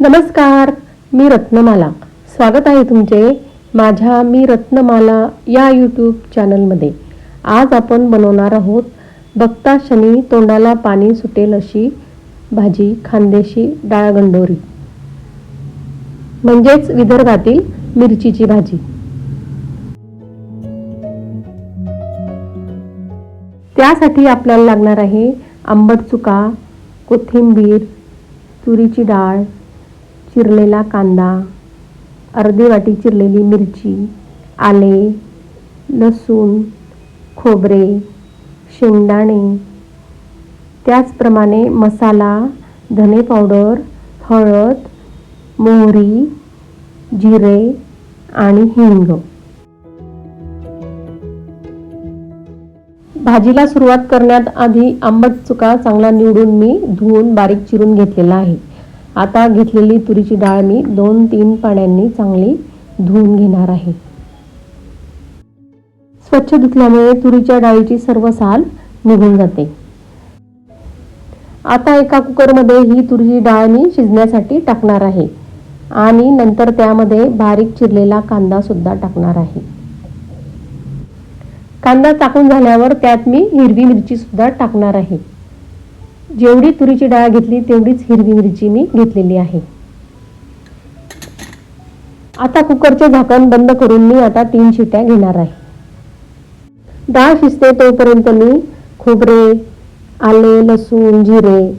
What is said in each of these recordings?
नमस्कार मी रत्नमाला. स्वागत आहे तुमचे माझ्या मी रत्नमाला या यूट्यूब चॅनलमध्ये आज आपण बनवणार आहोत बघता शनी तोंडाला पाणी सुटेल अशी भाजी खांदेशी डाळगंडोरी म्हणजेच विदर्भातील मिरचीची भाजी. त्यासाठी आपल्याला लागणार आहे आंबट चुका कोथिंबीर तुरीची डाळ चिरलेला कांदा अर्धी वाटी चिरलेली मिरची आले लसूण खोबरे शेंगदाणे. त्याचप्रमाणे मसाला धने पावडर हळद मोहरी जिरे आणि हिंग. भाजीला सुरुवात करण्यात आधी आंबट चुका चांगला निवडून मी धुवून बारीक चिरून घेतलेला आहे. आता घेतलेली तुरीची डाळ मी दोन तीन पाण्याने चांगली धुवून घेणार आहे. स्वच्छ धुतल्यामुळे तुरीच्या डाळीची सर्व साल निघून जाते. आता एका कुकरमध्ये ही तुरीची डाळ मी शिजण्यासाठी टाकणार आहे आणि नंतर त्यामध्ये बारीक चिरलेला कांदा सुद्धा टाकणार आहे. कांदा टाकून झाल्यावर त्यात मी हिरवी मिरची सुद्धा टाकणार आहे. जेवढी तुरीची डाळ घेतली तेवढीच हिरवी मिरची मी घेतलेली आहे. आता कुकरचे झाकण बंद करून मी आता तीन शिट्या घेणार आहे. डाळ शिजते तोपर्यंत मी खोबरे आले लसूण जिरे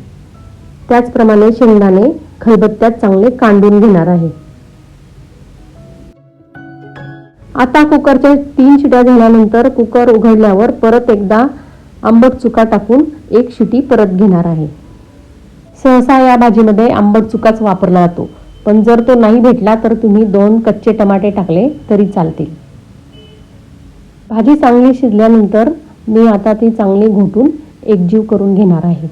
त्याचप्रमाणे शेंगदाणे खलबत्त्यात चांगले कांडून घेणार आहे. आता कुकरच्या तीन शिट्या झाल्यानंतर कुकर उघडल्यावर परत एकदा आंबट चुका टाकून एक शिटी परत घेणार आहे. सहसा या भाजीमध्ये आंबट चुकाच वापरला जातो. पण जर तो नाही भेटला तर तुम्ही दोन कच्चे टमाटे टाकले तरी चालतील. भाजी चांगली शिजल्यानंतर मी आता ती चांगली घोटून एकजीव करून घेणार आहे.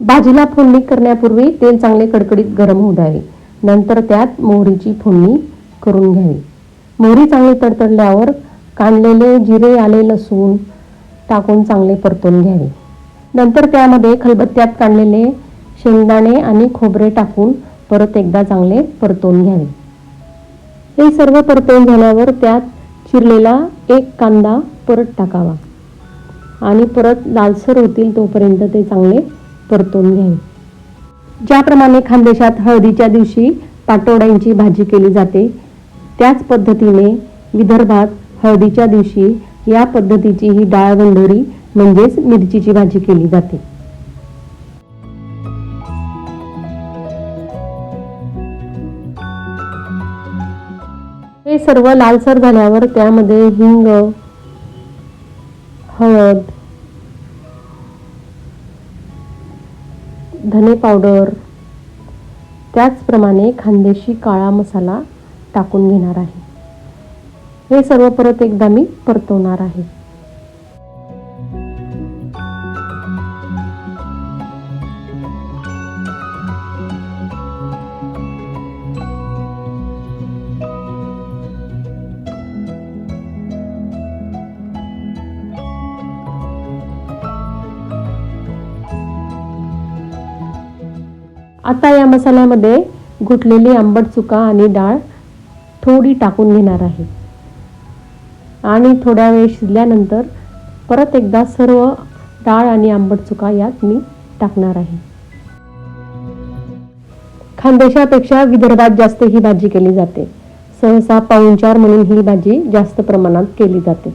भाजीला फोडणी करण्यापूर्वी तेल चांगले कडकडीत गरम होऊ द्यावे. नंतर त्यात मोहरीची फोडणी करून घ्यावी. मोहरी चांगली तडतडल्यावर काढलेले जिरे आले लसूण टाकून चांगले परतून घ्यावे. नंतर त्यामध्ये खलबत्त्यात काढलेले शेंगदाणे आणि खोबरे टाकून परत एकदा चांगले परतून घ्यावे. हे सर्व परतून झाल्यावर त्यात चिरलेला एक कांदा परत टाकावा आणि परत लालसर होतील तोपर्यंत ते चांगले परतून घ्यावे. ज्याप्रमाणे खानदेशात हळदीच्या दिवशी पाटोड्यांची भाजी केली जाते त्याच पद्धतीने विदर्भात हळदीच्या दिवशी या पद्धतीची ही डाळ गंडोरी म्हणजेच मिरचीची भाजी केली जाते. हे सर्व लालसर झाल्यावर त्यामध्ये हिंग हळद धने पावडर त्याचप्रमाणे खानदेशी काळा मसाला टाकून घेणार आहे. हे सर्व परत एकदा मी परतवणार आहे. आता या मसाल्यामध्ये घुटलेली आंबट चुका आणि डाळ थोडी टाकून घेणार आहे. आणि थोड्या वेळ शिजल्यानंतर परत एकदा सर्व डाळ आणि आंबट चुका यात मी टाकणार आहे. खानदेशापेक्षा विदर्भात जास्त ही भाजी केली जाते. सहसा पाहुणचार म्हणून ही भाजी जास्त प्रमाणात केली जाते.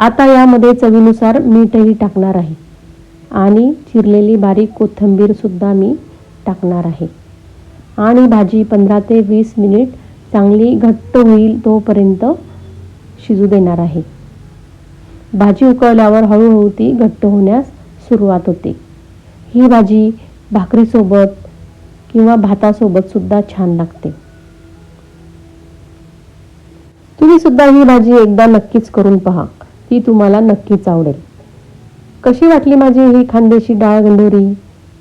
आता यामध्ये चवीनुसार मीठही टाकणार आहे. आणि चिरलेली बारीक कोथिंबीर सुद्धा मी टाकणार आहे. आणि भाजी पंधरा ते वीस मिनिट चांगली घट्ट होईल तोपर्यंत शिजू देणार आहे. भाजी उकळल्यावर हळूहळू ती घट्ट होण्यास सुरुवात होते. ही भाजी भाकरीसोबत किंवा भातासोबत सुद्धा छान लागते. तुम्ही सुद्धा ही भाजी एकदा नक्कीच करून पहा. ती तुम्हाला नक्कीच आवडेल. कशी वाटली माझी ही खानदेशी डाळ गंडोरी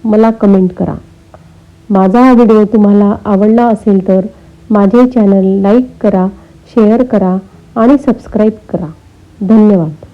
मला कमेंट करा. माझा हा व्हिडिओ तुम्हाला आवडला असेल तर माझे चॅनल लाईक करा शेअर करा आणि सबस्क्राईब करा. धन्यवाद.